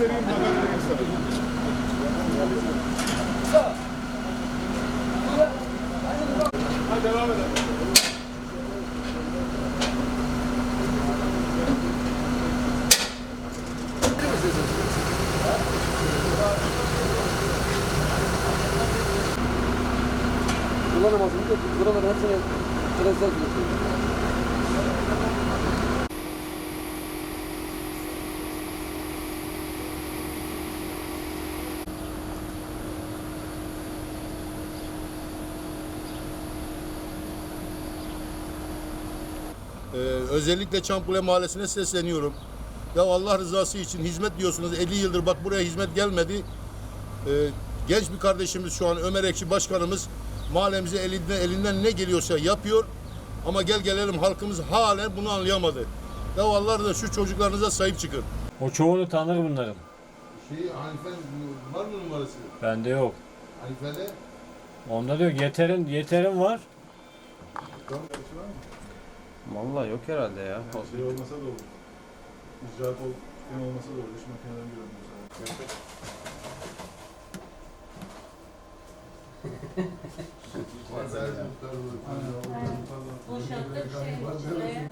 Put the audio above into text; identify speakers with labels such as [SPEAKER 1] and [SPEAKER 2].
[SPEAKER 1] göstereyim haber vereyim sana. Hadi devam edelim.
[SPEAKER 2] Kullanamazsınız da buraları hepsini transfer ediyorsunuz.
[SPEAKER 3] Ee, özellikle Çankule Mahallesi'ne sesleniyorum. Ya Allah rızası için hizmet diyorsunuz. 50 yıldır bak buraya hizmet gelmedi. Ee, genç bir kardeşimiz şu an Ömer Ekşi Başkanımız mahallemize elinden, elinden ne geliyorsa yapıyor. Ama gel gelelim halkımız halen bunu anlayamadı. Ya Allah rızası şu çocuklarınıza sahip çıkın.
[SPEAKER 4] O çoğunu tanır bunların.
[SPEAKER 3] Şey Hanife var mı numarası?
[SPEAKER 4] Bende yok.
[SPEAKER 3] Hanife'de
[SPEAKER 4] Onda diyor yeterin yeterin var.
[SPEAKER 5] Vallahi yok herhalde ya.
[SPEAKER 1] Şey olmasa da olur. İcraat ol, yani olmasa da olur. İş makineden görünüyor
[SPEAKER 3] Muhtar-
[SPEAKER 6] Boşalttık şey.